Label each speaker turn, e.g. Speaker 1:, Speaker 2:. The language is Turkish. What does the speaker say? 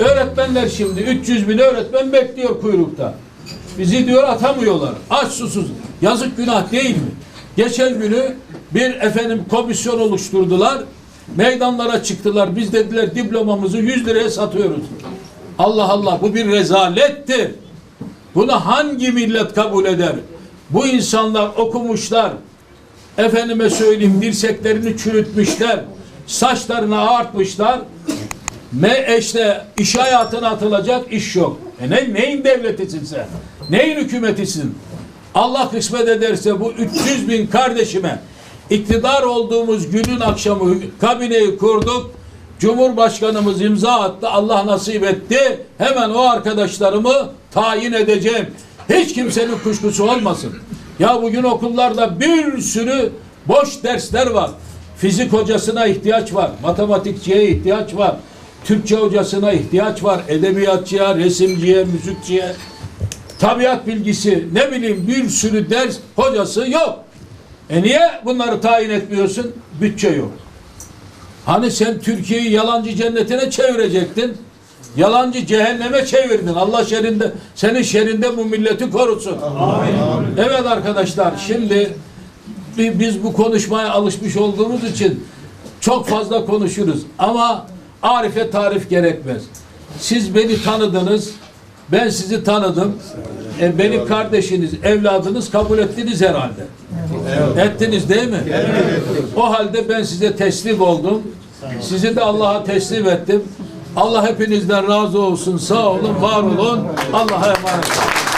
Speaker 1: Öğretmenler şimdi 300 bin öğretmen bekliyor kuyrukta. Bizi diyor atamıyorlar. Aç susuz. Yazık günah değil mi? Geçen günü bir efendim komisyon oluşturdular. Meydanlara çıktılar. Biz dediler diplomamızı 100 liraya satıyoruz. Allah Allah bu bir rezalettir. Bunu hangi millet kabul eder? Bu insanlar okumuşlar. Efendime söyleyeyim dirseklerini çürütmüşler. Saçlarını ağartmışlar. Me işte iş hayatına atılacak iş yok. E ne, neyin devletisin sen? Neyin hükümetisin? Allah kısmet ederse bu 300 bin kardeşime iktidar olduğumuz günün akşamı kabineyi kurduk. Cumhurbaşkanımız imza attı. Allah nasip etti. Hemen o arkadaşlarımı tayin edeceğim. Hiç kimsenin kuşkusu olmasın. Ya bugün okullarda bir sürü boş dersler var. Fizik hocasına ihtiyaç var. Matematikçiye ihtiyaç var. Türkçe hocasına ihtiyaç var. Edebiyatçıya, resimciye, müzikçiye. Tabiat bilgisi, ne bileyim bir sürü ders hocası yok. E niye bunları tayin etmiyorsun? Bütçe yok. Hani sen Türkiye'yi yalancı cennetine çevirecektin. Yalancı cehenneme çevirdin. Allah şerinde, senin şerinde bu milleti korusun. Evet arkadaşlar şimdi bi- biz bu konuşmaya alışmış olduğumuz için çok fazla konuşuruz. Ama arife tarif gerekmez. Siz beni tanıdınız. Ben sizi tanıdım. E, beni kardeşiniz, evladınız kabul ettiniz herhalde. Ettiniz değil mi? O halde ben size teslim oldum. Sizi de Allah'a teslim ettim. Allah hepinizden razı olsun. Sağ olun, var olun. Allah'a emanet olun.